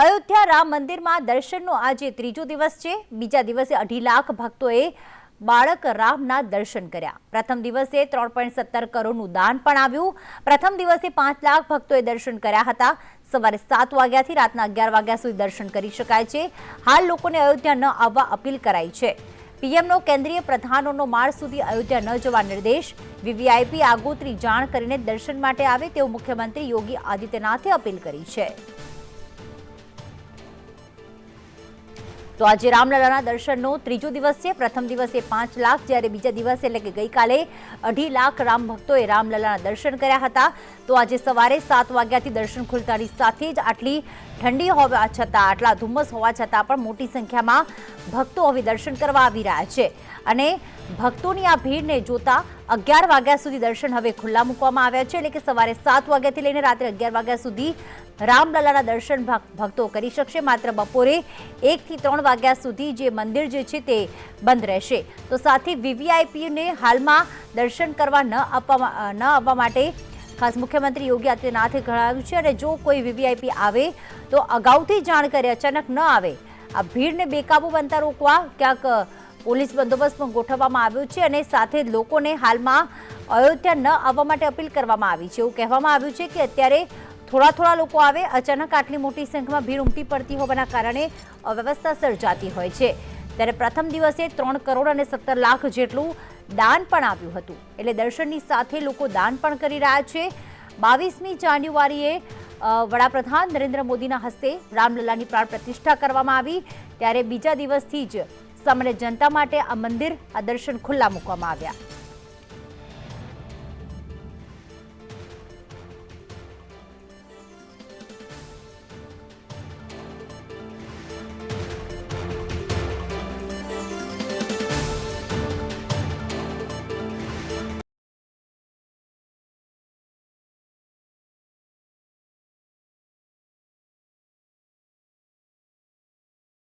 અયોધ્યા રામ મંદિરમાં દર્શનનો આજે ત્રીજો દિવસ છે. બીજા દિવસે અઢી લાખ ભક્તોએ બાળક રામના દર્શન કર્યા. પ્રથમ દિવસે ત્રણ પોઈન્ટ સત્તર કરોડનું દાન પણ આવ્યું. પ્રથમ દિવસે પાંચ લાખ ભક્તોએ દર્શન કર્યા હતા. સવારે સાત વાગ્યાથી રાતના અગિયાર વાગ્યા સુધી દર્શન કરી શકાય છે. હાલ લોકોને અયોધ્યા ન આવવા અપીલ કરાઈ છે. પીએમનો કેન્દ્રીય પ્રધાનોનો માળ સુધી અયોધ્યા ન જવા નિર્દેશ. વીવીઆઈપી આગોતરી જાણ કરીને દર્શન માટે આવે તેવું મુખ્યમંત્રી યોગી આદિત્યનાથે અપીલ કરી છે. તો આજે રામલલાના દર્શનનો ત્રીજો દિવસ છે. પ્રથમ દિવસે પાંચ લાખ, જ્યારે બીજા દિવસે એટલે કે ગઈકાલે અઢી લાખ રામ ભક્તોએ રામલલાના દર્શન કર્યા હતા. તો આજે સવારે સાત વાગ્યાથી દર્શન ખુલતાની સાથે જ આટલી ઠંડી હોવા છતાં, આટલા ધુમ્મસ હોવા છતાં પણ મોટી સંખ્યામાં ભક્તો હવે દર્શન કરવા આવી રહ્યા છે. અને ભક્તોની આ ભીડને જોતા અગિયાર વાગ્યા સુધી દર્શન હવે ખુલ્લા મૂકવામાં આવ્યા છે. એટલે કે સવારે સાત વાગ્યાથી લઈને રાત્રે અગિયાર વાગ્યા સુધી રામલલાના દર્શન ભક- ભક્તો કરી શકશે. માત્ર બપોરે એકથી ત્રણ વાગ્યા સુધી જે મંદિર જે છે તે બંધ રહેશે. તો સાથે વીવીઆઈપીને હાલમાં દર્શન કરવા ન આપવા ન આવવા માટે ખાસ મુખ્યમંત્રી યોગી આદિત્યનાથે જણાવ્યું છે. અને જો કોઈ વીવીઆઈપી આવે તો અગાઉથી જાણ કરે અચાનક ન આવે. આ ભીડને બેકાબુ બનતા રોકવા ક્યાંક પોલીસ બંદોબસ્ત પણ ગોઠવવામાં આવ્યો છે અને સાથે લોકોને હાલમાં અયોધ્યા ન આવવા માટે અપીલ કરવામાં આવી છે. એવું કહેવામાં આવ્યું છે કે અત્યારે થોડા થોડા લોકો આવે, અચાનક આટલી મોટી સંખ્યામાં ભીડ ઉમટી પડતી હોવાના કારણે અવ્યવસ્થા સર્જાતી હોય છે. ત્યારે પ્રથમ દિવસે ત્રણ કરોડ અને સત્તર લાખ જેટલું દાન પણ આવ્યું હતું. એટલે દર્શનની સાથે લોકો દાન પણ કરી રહ્યા છે. બાવીસમી જાન્યુઆરીએ વડાપ્રધાન નરેન્દ્ર મોદીના હસ્તે રામલલાની પ્રાણ પ્રતિષ્ઠા કરવામાં આવી. ત્યારે બીજા દિવસથી જ સામાન્ય જનતા માટે આ મંદિર આ દર્શન ખુલ્લા મૂકવામાં આવ્યા.